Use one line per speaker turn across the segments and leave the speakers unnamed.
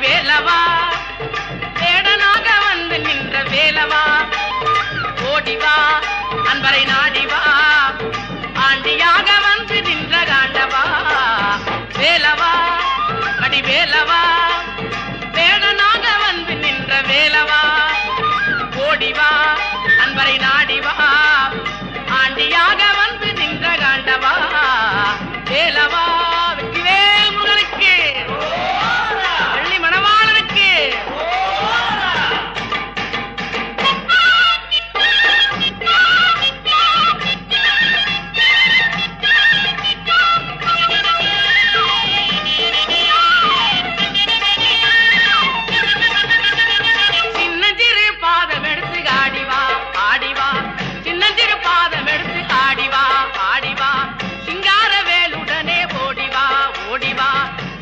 వేలవా?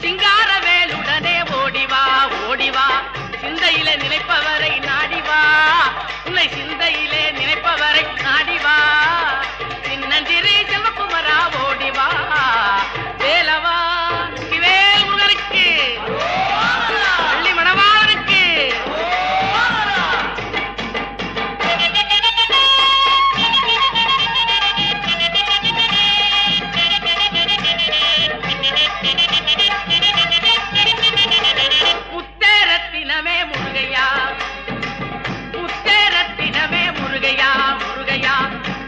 சிங்கார வேலுடனே ஓடிவா ஓடிவா. சிந்தையிலே நினைப்பவரை நாடிவா. உன்னை சிந்தையிலே முத்தேரத்தினமே முருகையா? முத்தேரத்தினமே முருகையா? முருகையா?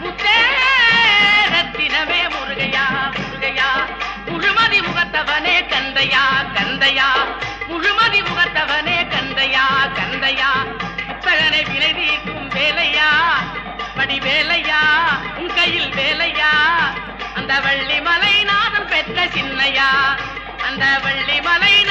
முத்தேரத்தினமே முருகையா? முருகையா? முழுமதி முகத்தவனே கந்தையா? கந்தையா? முழுமதி முகத்தவனே கந்தையா? கந்தையா? புத்தகனை விலை தீர்க்கும் வேலையா? படி வேலையா உன் கையில் வேலையா? அந்த வள்ளி மலை பெற்ற சின்னையா? அந்த வள்ளி மலை